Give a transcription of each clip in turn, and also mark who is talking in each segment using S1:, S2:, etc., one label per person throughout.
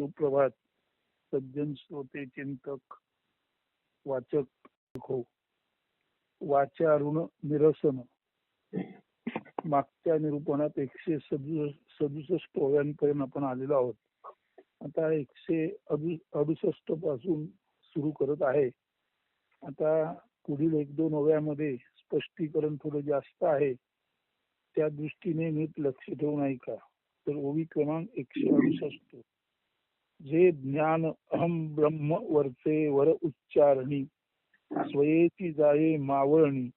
S1: सुप्रभात सज्जन श्रोते चिंतक वाचक हो. वाचा ऋण निरसन. मागच्या निरूपणात एकशे सदुसष्ट ओव्यांपर्यंत आपण आलेलो आहोत. आता एकशे अडुसष्टपासून सुरू करत आहे. आता पुढील एक दोन ओव्यामध्ये स्पष्टीकरण थोडं जास्त आहे. त्या दृष्टीने नीट लक्ष ठेवून ऐका. तर ओवी क्रमांक एकशे अडुसष्ट. जे ज्ञान अहम ब्रह्म वरचे वर उच्चारणी स्वयेची जाये मावळणी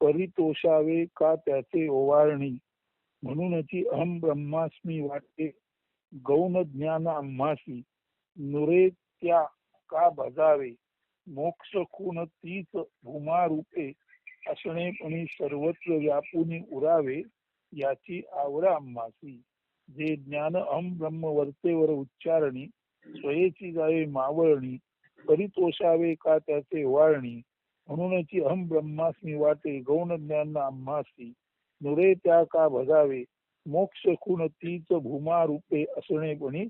S1: परितोषावे का त्याचे ओवाळणी म्हणूनची अहम ब्रह्मास्मी वाटे गौण ज्ञान आम्हासी नुरे त्या का भजावे मोक्ष खून तीच भूमा रूपे असणेपणी सर्वत्र व्यापून उरावे याची आवड आम्हासी जे ज्ञान अहम ब्रह्म वर्तेवर उच्चारणी स्वयेची जावे मावळणी परितोषावे का त्याचे वाळणी म्हणूनची अहम ब्रह्मास्मी वाटे गौण ज्ञान आम्हासी नुरे त्या का भजावे मोक्ष खुण तीच भूमा रूपे असणेपणी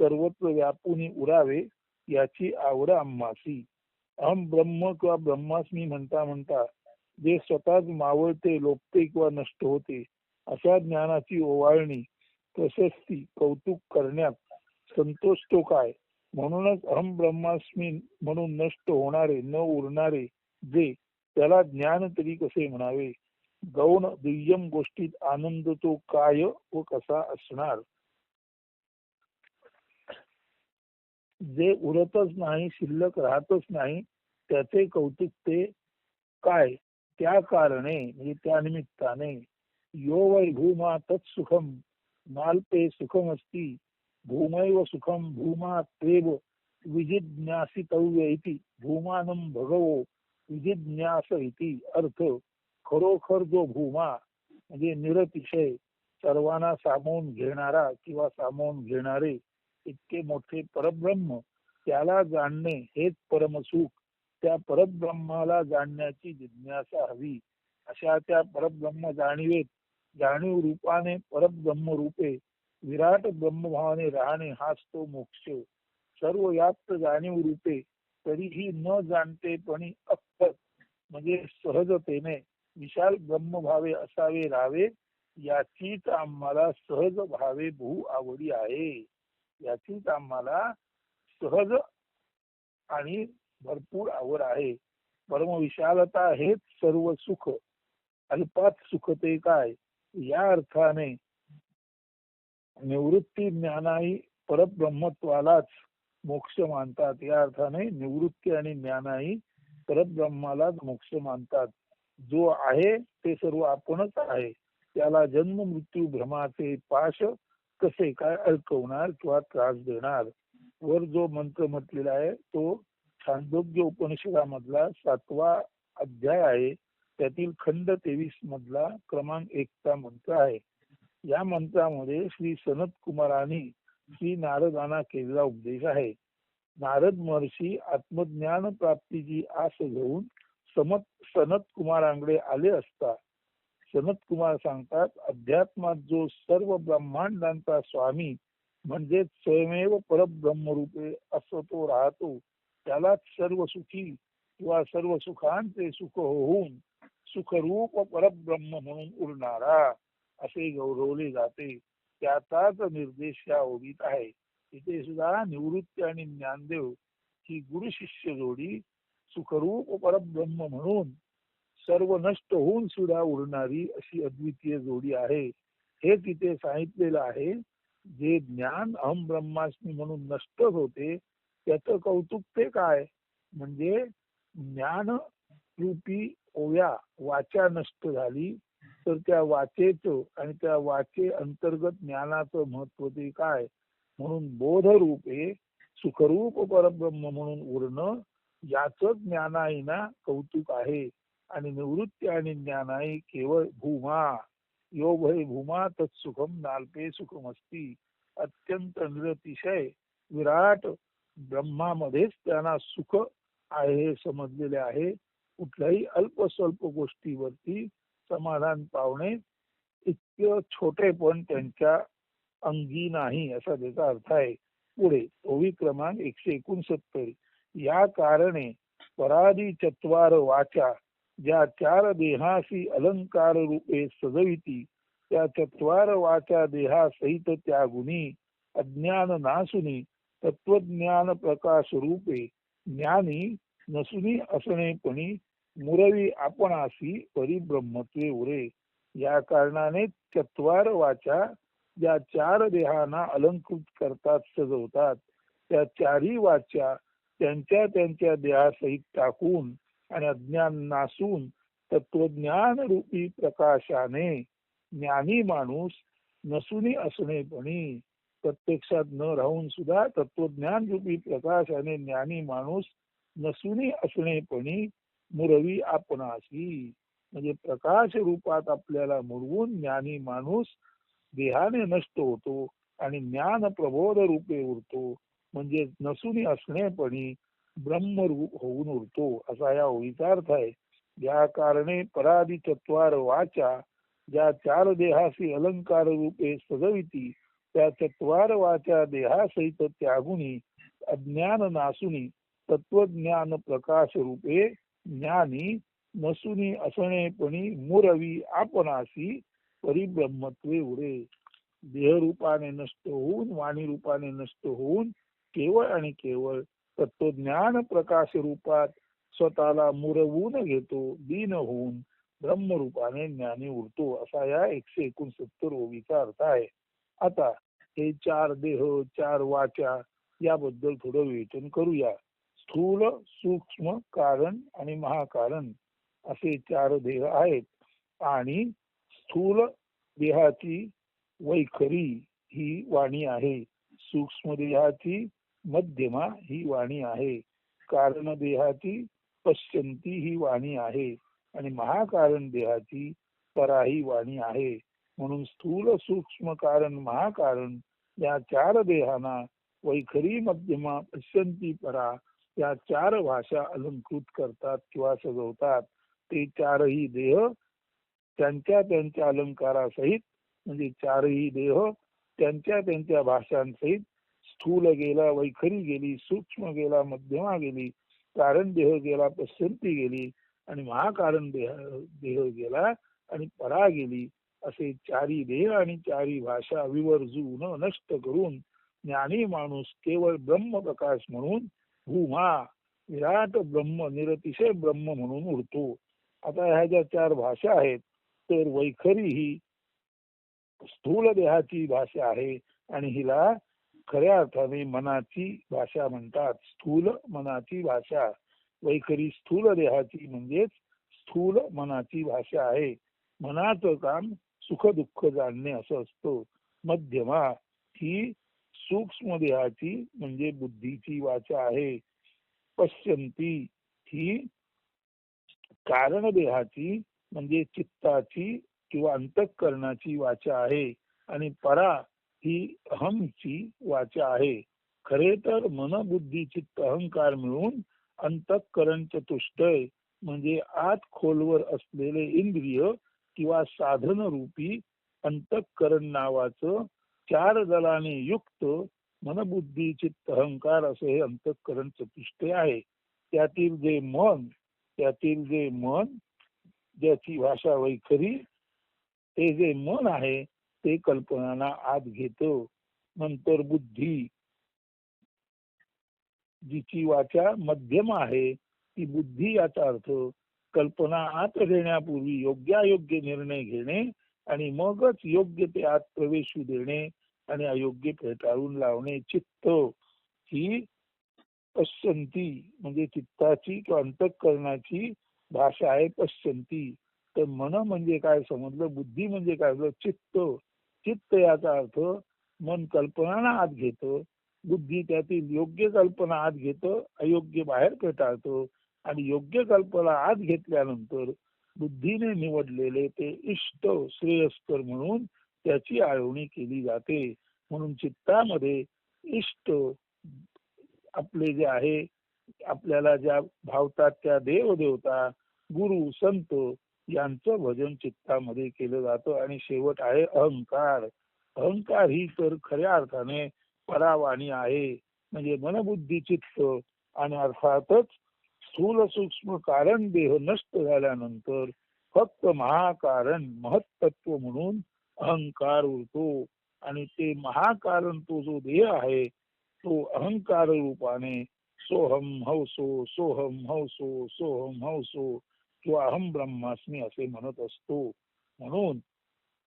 S1: सर्वत्र व्यापुनी उरावे याची आवड आम्हासी अहम ब्रह्म किंवा ब्रह्मास्मी म्हणता म्हणता जे स्वतःच मावळते लोपते किंवा नष्ट होते अशा ज्ञानाची ओवाळणी प्रशस्ती कौतुक करण्यात संतोष तो काय? म्हणूनच अहम ब्रह्मास्मी म्हणून नष्ट होणारे न उरणारे जे त्याला ज्ञान तरी कसे म्हणावे? गौण दुय्यम गोष्टीत आनंद तो काय व कसा असणार? जे उरतच नाही शिल्लक राहतच नाही त्याचे कौतुक ते काय? त्या कारणे म्हणजे त्या निमित्ताने. यो वै भूमा तत्सुखम. नाल्पे सुखम असती भूमैव सुखम भूमा त्वेव विजिज्ञासितव्य इति भूमानं भगवो विजिज्ञास इति अर्थ खरोखर जो भूमा म्हणजे निरतिशय सर्वांना सामावून घेणारा किंवा सामावून घेणारे इतके मोठे परब्रह्म त्याला जाणणे हेच परमसुख त्या परब्रह्माला जाणण्याची जिज्ञासा हवी अशा त्या परब्रह्म जाणीवेत जाणीव रूपाने परब्रह्म रूपे विराट ब्रह्मभावाने राहणे हाच तो मोक्ष. सर्व व्याप्त जाणीव रूपे तरीही न जाणतेपणी अक्कत म्हणजे सहजतेने विशाल ब्रह्मभावे असावे राहावे याचीच आम्हाला सहज भावे बहु आवडी आहे. याचीच आम्हाला सहज आणि भरपूर आवड आहे. परम विशालता हेच सर्व सुख अल्पात सुख ते काय? या अर्थाने निवृत्ती ज्ञानाही परब्रह्मत्वालाच मोक्ष मानतात. या अर्थाने निवृत्ती आणि ज्ञानाही परब्रह्मालाच मोक्ष मानतात. जो आहे ते सर्व आपणच आहे. त्याला जन्म मृत्यू भ्रमाचे पाश कसे काय अडकवणार किंवा त्रास देणार? वर जो मंत्र म्हटलेला आहे तो छांदोग्य उपनिषदामधला सातवा अध्याय आहे. त्यातील खंड तेवीस मधला क्रमांक एकचा मंत्र आहे. या मंत्रामध्ये श्री सनत कुमारांनी श्री नारदांना केलेला उपदेश आहे. नारद महर्षी आत्मज्ञान प्राप्तीची आस घेऊन समत सनत कुमारांकडे आले असता सनत कुमार सांगतात अध्यात्मात जो सर्व ब्रह्मांडांचा स्वामी म्हणजे स्वयमेव परब्रह्मरूपे असं तो राहतो त्यालाच सर्व सुखी किंवा सर्व सुखांचे सुख होऊन सुखरूप परब्रह्म म्हणून उरणारा असे गौरवले जाते. त्याचाच निर्देश या ओळीत आहे. इथे सुद्धा निवृत्ती आणि ज्ञानदेव ही गुरु शिष्य जोडी सुखरूप परब्रह्म म्हणून सर्व नष्ट होऊन सुद्धा उरणारी अशी अद्वितीय जोडी आहे. हे तिथे सांगितलेलं आहे. जे ज्ञान अहम ब्रह्मास्मी म्हणून नष्ट होते त्याचं कौतुक ते काय? म्हणजे ज्ञान रूपी ओव्या वाचा नष्ट झाली तर त्या वाचेच आणि त्या वाचे अंतर्गत ज्ञानाचं महत्त्व ते काय? म्हणून बोध रूपे सुखरूप परब्रह्म म्हणून उरणं याच ज्ञानाईना कौतुक आहे आणि निवृत्ती आणि ज्ञानाई केवळ भूमा. यो भय भूमा तत्सुखम नाल्पे सुखमस्ती. अत्यंत निरतिशय विराट ब्रह्मामध्येच त्यांना सुख आहे हे समजलेले आहे. कुठल्याही अल्पस्वल्प गोष्टीवरती समाधान पावणे इतकं छोटे पण त्यांच्या अंगी नाही असा त्याचा अर्थ आहे. पुढे ओवी क्रमांक एकशे एकोणसत्तर. या कारणे पराधी चत्वार वाचा ज्या चार देहासी अलंकार रूपे सजविती त्या चत्वार वाचा देहा सहित त्या गुणी अज्ञान नासुनी तत्वज्ञान प्रकाश रूपे ज्ञानी नसुनी असणे असणेपणी मुरवी आपणासी परिब्रह्मत्वे उरे. या कारणाने चत्वार वाचा ज्या चार देहांना अलंकृत करतात सजवतात त्या चारही वाच्या त्यांच्या त्यांच्या देहासहित टाकून आणि अज्ञान नासून तत्वज्ञान रूपी प्रकाशाने ज्ञानी माणूस नसुनी असणेपणी प्रत्यक्षात न राहून सुद्धा तत्वज्ञान रूपी प्रकाशाने ज्ञानी माणूस नसुनी असणेपणी मुरवी आपणाशी. म्हणजे प्रकाश रूपात आपल्याला मुरवून ज्ञानी माणूस देहाने नष्ट होतो आणि ज्ञान प्रबोध रूपे उरतो. म्हणजे नसून असणेपणी ब्रह्मरूप होऊन उरतो. असा या ओळीचा अर्थ आहे. या कारणे पराधी चत्वार वाचा ज्या चार देहासी अलंकार रूपे सजविती त्या चत्वार वाचा देहासहित त्यागुणी अज्ञान नासुनी तत्वज्ञान प्रकाश रूपे ज्ञानी नसुनी असणेपणी मुरवी आपणासी परिब्रह्मत्वे उरे देहरूपाने नष्ट होऊन वाणी रूपाने नष्ट होऊन केवळ आणि केवळ तत्वज्ञान प्रकाश रूपात स्वतःला मुरवून घेतो दीन होऊन ब्रह्मरूपाने ज्ञानी उरतो असा या एकशे एकोणसत्तर ओवीचा अर्थ आहे. आता हे चार देह चार वाचा याबद्दल थोडं विवेचन करूया. स्थूल सूक्ष्म कारण आणि महाकारण असे चार देह आहेत. आणि स्थूल देहाची वैखरी ही वाणी आहे. सूक्ष्म देहाची मध्यमा ही वाणी आहे. कारण देहाची पश्चंती ही वाणी आहे. आणि महाकारण देहाची परा ही वाणी आहे. म्हणून स्थूल सूक्ष्म कारण महाकारण या चार देहांना वैखरी मध्यमा पश्चंती परा या चार भाषा अलंकृत करतात किंवा सजवतात. ते चारही देह त्यांच्या त्यांच्या अलंकारासहित म्हणजे चारही देह त्यांच्या त्यांच्या भाषांसहित स्थूल गेला वैखरी गेली सूक्ष्म गेला मध्यमा गेली कारण देह गेला पश्चंती गेली आणि महाकारण देह देह गेला आणि परा गेली. असे चारी देह आणि चारी भाषा विवर्जून नष्ट करून ज्ञानी माणूस केवळ ब्रह्म प्रकाश म्हणून भूमा विराट ब्रह्म निरतिशय ब्रह्म म्हणून उरतो आता ह्या ज्या चार भाषा आहेत तर वैखरी ही स्थूल देहाची भाषा आहे आणि हिला खऱ्या अर्थाने मनाची भाषा म्हणतात. स्थूल मनाची भाषा. वैखरी स्थूल देहाची म्हणजेच स्थूल मनाची भाषा आहे. मनाचं काम सुख दुःख जाणणे असं असतं. मध्यमा ही सूक्ष्म देहाची म्हणजे बुद्धीची वाचा आहे. पश्यंती ही कारण देहाची म्हणजे चित्ताची किंवा अंतःकरणाची वाचा आहे आणि परा ही अहमची वाचा आहे. खरे तर मन बुद्धी चित्त अहंकार मिळून अंतःकरण चतुष्टय म्हणजे आत खोलवर असलेले इंद्रिय किंवा साधन रूपी अंतःकरण नावाचं चार दलाने युक्त मनबुद्धी चित्त अहंकार असं हे अंतःकरण चतुष्टय आहे. त्यातील जे मन त्यातील जे मन ज्याची भाषा वैखरी ते जे मन आहे ते कल्पनांना आत घेतो. नंतर बुद्धी जिची वाचा मध्यम आहे ती बुद्धी याचा अर्थ कल्पना आत घेण्यापूर्वी योग्यायोग्य निर्णय घेणे आणि मगच योग्य ते आत प्रवेशू देणे आणि अयोग्य फेटाळून लावणे चित्त ही पश्चंती म्हणजे चित्ताची किंवा अंतकरणाची भाषा आहे पश्चंती तर मन म्हणजे काय समजलं? बुद्धी म्हणजे काय चित्त. चित्त याचा अर्थ मन कल्पना आत घेतं. बुद्धी त्यातील योग्य कल्पना आत घेत अयोग्य बाहेर फेटाळतो आणि योग्य कल्पना आत घेतल्यानंतर बुद्धीने निवडलेले ते इष्ट श्रेयस्कर म्हणून त्याची आळवणी केली जाते. म्हणून चित्तामध्ये इष्ट आपले जे आहे आपल्याला ज्या भावतात त्या देवदेवता गुरु संत यांचं भजन चित्तामध्ये केलं जातं आणि शेवट आहे अहंकार. अहंकार ही तर खऱ्या अर्थाने परावाणी आहे. म्हणजे मनबुद्धी चित्त आणि अर्थातच स्थूल सूक्ष्म कारण देह नष्ट झाल्यानंतर फक्त महाकारण महत्त्व म्हणून अहंकार उरतो. आणि ते महाकारण तो जो देह आहे तो अहंकार रूपाने सोहम हौसो सोहम हौसो सोहम हौसो किंवा अहम ब्रह्मास्मी असे म्हणत असतो. म्हणून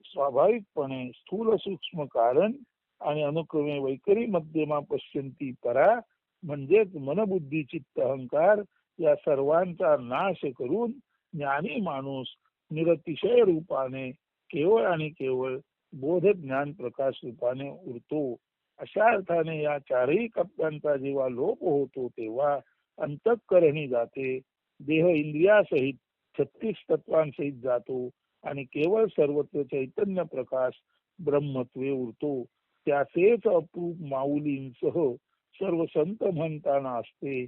S1: स्वाभाविकपणे स्थूल सूक्ष्म कारण आणि अनुक्रमे वैकरी मध्यमा पश्यंती परा म्हणजेच मनबुद्धी चित्त अहंकार या सर्वांचा नाश करून ज्ञानी माणूस निरतिशय रूपाने केवळ आणि केवळ बोध ज्ञान प्रकाश रूपाने उरतो अशा अर्थाने या चारही कप्प्यांचा जेव्हा लोप होतो तेव्हा अंतकरणी जाते. देह इंद्रियासहित छत्तीस तत्वांसहित जातो आणि केवळ सर्वत्र चैतन्य प्रकाश ब्रह्मत्वे उरतो. त्याचेच अप्रूप माऊलींसह सर्व संत म्हणताना असते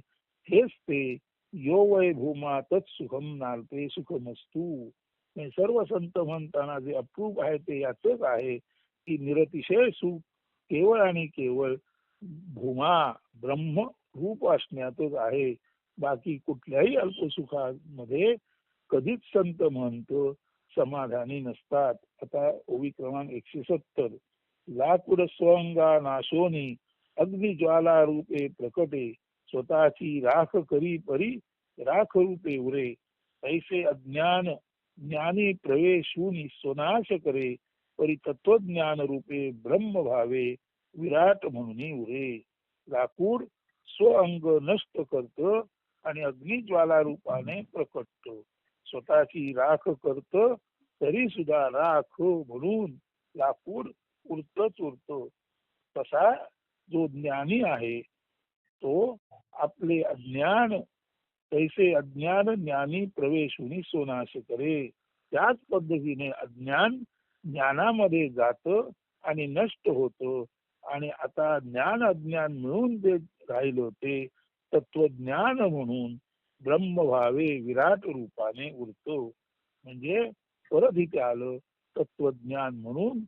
S1: हेच ते यो वय भूमा तत्सुखम नालते सुखमस्तू. सर्व संत म्हणताना जे अप्रूप आहे ते याच आहे की निरतिशय सुख केवळ आणि केवळ भूमा ब्रह्म रूप असण्यातच आहे. बाकी कुठल्याही अल्पसुखामध्ये कधीच संत म्हणतो समाधानी नसतात. आता ओवी क्रमांक एकशे सत्तर. लाकूड स्वंगा नाशोनी अग्निज्वाला रूपे प्रकटे. स्वतःची राख करी परी राख रूपे उरे. ऐसे अज्ञान ज्ञानी प्रवेशूनी स्वनाश करे परी तत्वज्ञान रूपे ब्रह्म भावे विराट म्हणून उरे. लाकूड स्व अंग नष्ट करत आणि अग्निज्वाला रूपाने प्रकटत. स्वतःची राख करत तरी सुद्धा राख म्हणून लाकूड उरतच उरत तसा जो ज्ञानी आहे तो आपले अज्ञान तैसे अज्ञान ज्ञानी प्रवेशुनी सोनाश करे. त्याच पद्धतीने अज्ञान ज्ञानामध्ये जात आणि नष्ट होत. आणि आता ज्ञान अज्ञान मिळून जे राहिलं ते तत्वज्ञान म्हणून ब्रह्मभावे विराट रूपाने उरतो. म्हणजे परत इथे आलं तत्वज्ञान म्हणून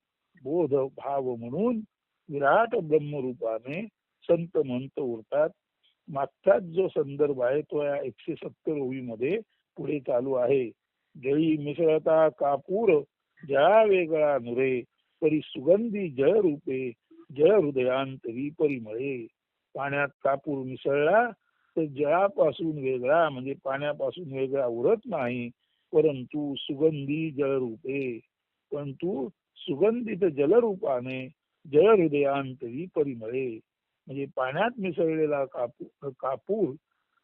S1: बोध भाव म्हणून विराट ब्रह्मरूपाने संत म्हणत उरतात. मागचाच जो संदर्भ आहे तो या एकशे सत्तर ओळीमध्ये पुढे चालू आहे. जळी मिसळता कापूर जळा वेगळा नुरे परी सुगंधी जळ रूपे जळ हृदयांतरी परिमळे पाण्यात कापूर मिसळला तर जळापासून वेगळा म्हणजे पाण्यापासून वेगळा उरत नाही परंतु सुगंधी जळ रूपे. परंतु सुगंधित जलरूपाने जळ हृदयांतरी परिमळे म्हणजे पाण्यात मिसळलेला कापू कापूर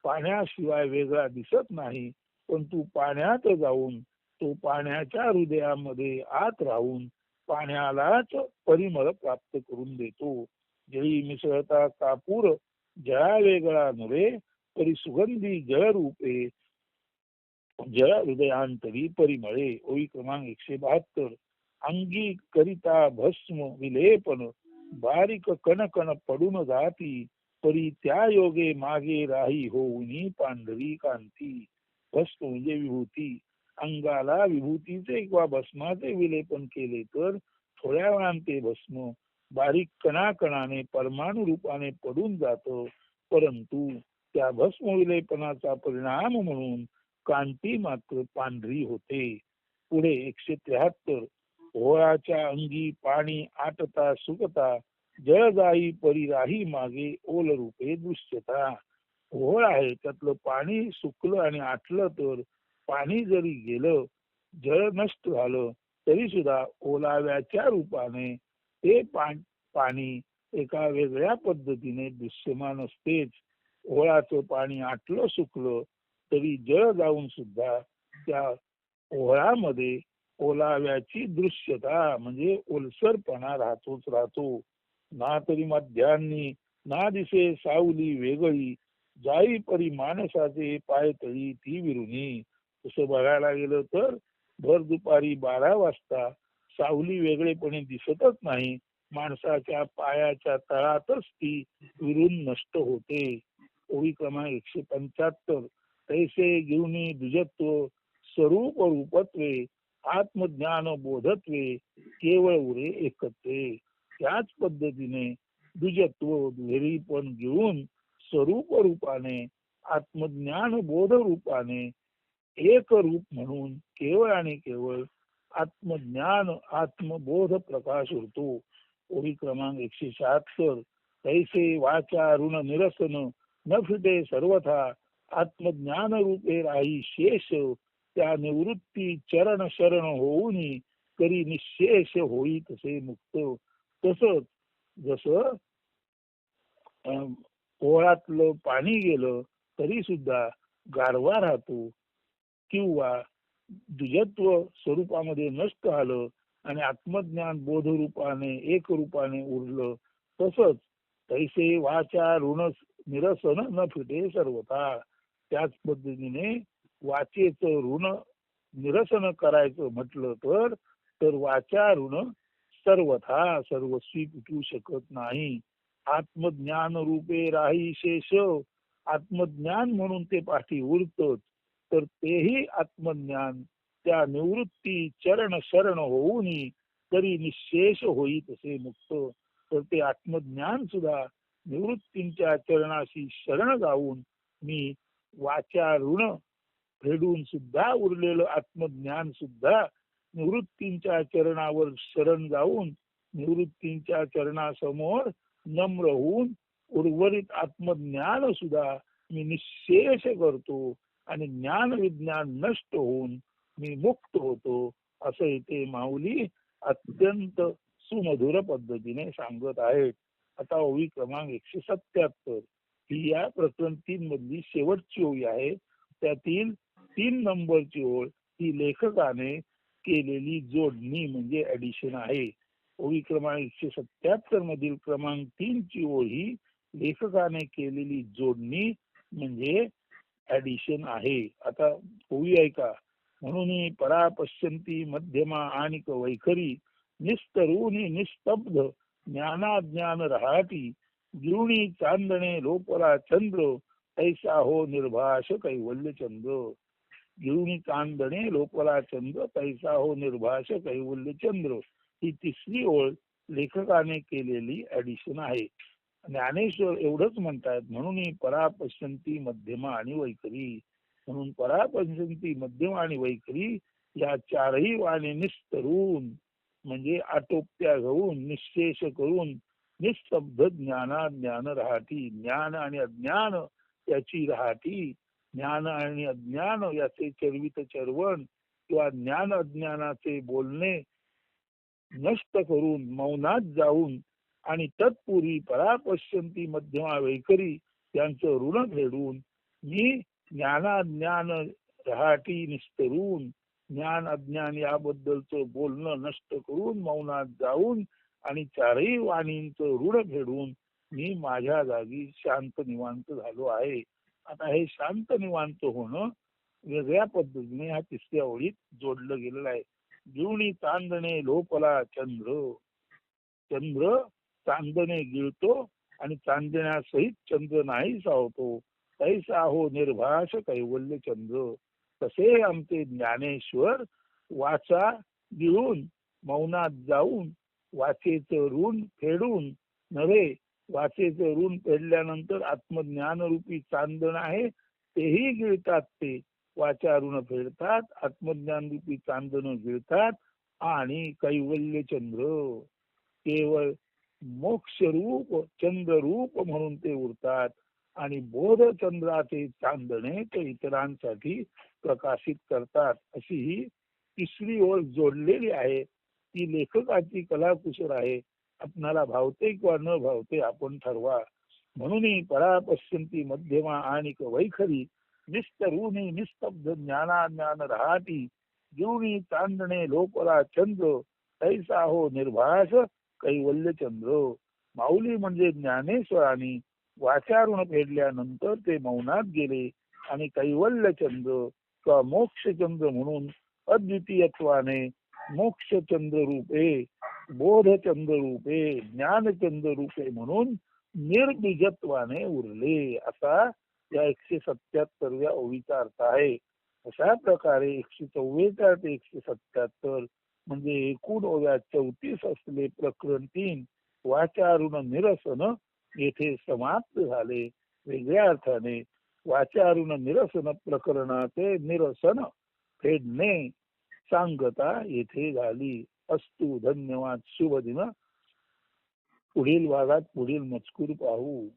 S1: पाण्याशिवाय वेगळा दिसत नाही. पण तू पाण्यात जाऊन तो पाण्याच्या हृदयामध्ये आत राहून पाण्यालाच परिमळ प्राप्त करून देतो. जळी मिसळता कापूर जळा वेगळा नव्हे तरी सुगंधी जळ रूपे जळ हृदयांतरी परिमळे. ओळी क्रमांक एकशे बहात्तर. अंगी करिता भस्म विलेपन बारीक कण कण पडून जाती परी त्या योगे मागे राही होऊनी पांढरी कांती. वस्तू म्हणजे विभूती. अंगाला विभूतीचे किंवा भस्माचे विलेपन केले तर थोड्या वेळाने ते भस्म. बारीक कणाकणाने परमाणु रूपाने पडून जात. परंतु त्या भस्म विलेपनाचा परिणाम म्हणून कांती मात्र पांढरी होते. पुढे एकशे त्र्याहत्तर. होळाच्या अंगी पाणी आटता सुकता जळ जाई परी राही मागे ओल रूपे दृश्यता ओळ आहे त्यातलं पाणी सुकलं आणि आटलं तर पाणी जरी गेलं जळ नष्ट झालं तरी सुद्धा ओलाव्याच्या रूपाने ते पाणी एका वेगळ्या पद्धतीने दृश्यमान असतेच. ओळाचं पाणी आटलं सुकलं तरी जळ जाऊन सुद्धा त्या ओहळामध्ये ओलाव्याची दृश्यता म्हणजे ओलसरपणा राहतोच राहतो. ना तरी मध्यान्नी ना दिसे सावली वेगळी जाई परी माणसाचे पाय तळी ती विरुणी तसं बघायला गेलं तर भर दुपारी बारा वाजता सावली वेगळेपणे दिसतच नाही. माणसाच्या पायाच्या तळातच ती विरून नष्ट होते. ओळी क्रमांक एकशे पंच्याहत्तर. तैसे घेऊन दुजत्व स्वरूप रूपत्वे आत्मज्ञान बोधत्वे केवळ उरे एकत्वे. त्याच पद्धतीने द्विजत्व दुहेरी पण घेऊन स्वरूप रूपाने आत्मज्ञान बोध रूपाने एक रूप म्हणून केवळ आणि केवळ आत्मज्ञान आत्मबोध प्रकाश होतो ओळी क्रमांक एकशे शहात्तर. तैसे वाचा ऋण निरसन न फिटे सर्वथा आत्मज्ञान रूपे राही शेष त्या निवृत्ती चरण शरण होऊन करी निशेष होई तसे मुक्त. तसच जस ओळातलं पाणी गेलं तरी सुद्धा गारवा राहतो किंवा द्विजत्व स्वरूपामध्ये नष्ट आलं आणि आत्मज्ञान बोध रूपाने एक रूपाने उरलं तसच तैसे वाचा ऋण निरसन न फिटे सर्वता त्याच पद्धतीने वाचेचं ऋण निरसन करायचं म्हटलं तर तर वाचा ऋण सर्वथा सर्वस्वी पिटू शकत नाही. आत्मज्ञान रूपे राही शेष. आत्मज्ञान म्हणून ते पाठी उरतच. तर तेही आत्मज्ञान त्या निवृत्ती चरण शरण होऊन तरी निशेष होई तसे मुक्त तर ते आत्मज्ञान सुद्धा निवृत्तींच्या चरणाशी शरण जाऊन मी वाचा ऋण फेडून सुद्धा उरलेलं आत्मज्ञान सुद्धा निवृत्तींच्या चरणावर शरण जाऊन निवृत्तींच्या चरणासमोर नम्र होऊन उर्वरित आत्मज्ञान सुद्धा मी निशेष करतो आणि ज्ञान विज्ञान नष्ट होऊन मी मुक्त होतो असं इथे माऊली अत्यंत सुमधुर पद्धतीने सांगत आहेत. आता ओवी क्रमांक एकशे सत्याहत्तर ही या प्रकरण तीन मधली शेवटची ओवी आहे. त्यातील तीन नंबरची ओळ ही लेखकाने केलेली जोडणी म्हणजे ऍडिशन आहे. ओळी क्रमांक एकशे सत्याहत्तर मधील क्रमांक तीन ची ओळ ही लेखकाने केलेली जोडणी म्हणजे ऍडिशन आहे. आता ओळी ऐका. म्हणून परा पश्यंती मध्यमा आणि वैखरी निस्तरुणी निस्तब्ध ज्ञानाज्ञान रहाटी गिरुणी चांदणे लोपरा चंद्र ऐसा हो निर्भाष कैवल्य चंद्र. घेऊन कांदणे लोकला चंद्र पैसा हो निर्भाष कैवल्य चंद्र ही तिसरी ओळ लेखकाने केलेली ऍडिशन आहे. ज्ञानेश्वर एवढंच म्हणतात म्हणून परापश्यंती मध्यमा आणि वैखरी. म्हणून परापश्यंती मध्यमा आणि वैखरी या चारही वाणी निस्तरून म्हणजे आटोप्या घेऊन निशेष करून निस्तब्ध ज्ञाना ज्ञान राहती. ज्ञान आणि अज्ञान याची राहती. ज्ञान आणि अज्ञान याचे चरवित चरवण किंवा ज्ञान अज्ञानाचे बोलणे नष्ट करून मौनात जाऊन आणि तत्पूर्वी परापश्यंती मध्यमा वैकरी यांचं ऋण फेडून मी ज्ञानाज्ञान रहाटी निस्तरून ज्ञान अज्ञान याबद्दलचं बोलणं नष्ट करून मौनात जाऊन आणि चारही वाणींचं ऋण फेडून मी माझ्या जागी शांत निवांत झालो आहे. आता हे शांत निवांत होणं वेगळ्या पद्धतीने ह्या तिसऱ्या ओळीत जोडलं गेलेलं आहे. जीवनी चांदणे लोपला चंद्र. चंद्र चांदणे गिळतो आणि चांदण्यासहित चंद्र नाही सावतो. तैसा हो निर्भाष कैवल्य चंद्र. तसे आमचे ज्ञानेश्वर वाचा गिळून मौनात जाऊन वाचेचं ऋण फेडून नव्हे वाचेचं ऋण फेडल्यानंतर आत्मज्ञान रूपी चांदण आहे तेही गिळतात ते. वाचा ऋण फेडतात आत्मज्ञान रूपी चांदण गिळतात आणि कैवल्य चंद्र. केवळ मोक्ष रूप चंद्ररूप म्हणून ते उरतात आणि बोध चंद्राचे चांदणे ते इतरांसाठी प्रकाशित करतात अशी ही तिसरी ओळ जोडलेली आहे. ती लेखकाची कलाकुशल आहे. आपणाला भावते किंवा न भावते आपण ठरवा. म्हणून परापश्यंती मध्यमा आणि वैखरी निस्तरुणी निस्तब्ध ज्ञाना ज्ञान राहती जीवनी चांदणे लोपला चंद्र तैसा हो निर्भास कैवल्य चंद्र. माऊली म्हणजे ज्ञानेश्वरानी वाचारून फेडल्यानंतर ते मौनात गेले आणि कैवल्य चंद्र किंवा मोक्षचंद्र म्हणून अद्वितीयत्वाने मोक्षचंद्र रूपे बोधचंद्र रूपे ज्ञानचंद्र रूपे म्हणून निर्बीजत्वाने उरले. असा या एकशे सत्याहत्तरव्या ओवीचा अर्थ आहे. अशा प्रकारे एकशे चव्वेचाळ ते एकशे सत्याहत्तर म्हणजे एकूण ओव्या चौतीस असले प्रकरण तीन वाचारुण निरसन येथे समाप्त झाले. वेगळ्या अर्थाने वाचारुण निरसन प्रकरणाचे निरसन फेडणे सांगता येथे झाली. अस्तु धन्यवाद शुभ दिन पुढील भागात पुढील मजकूर पाहू.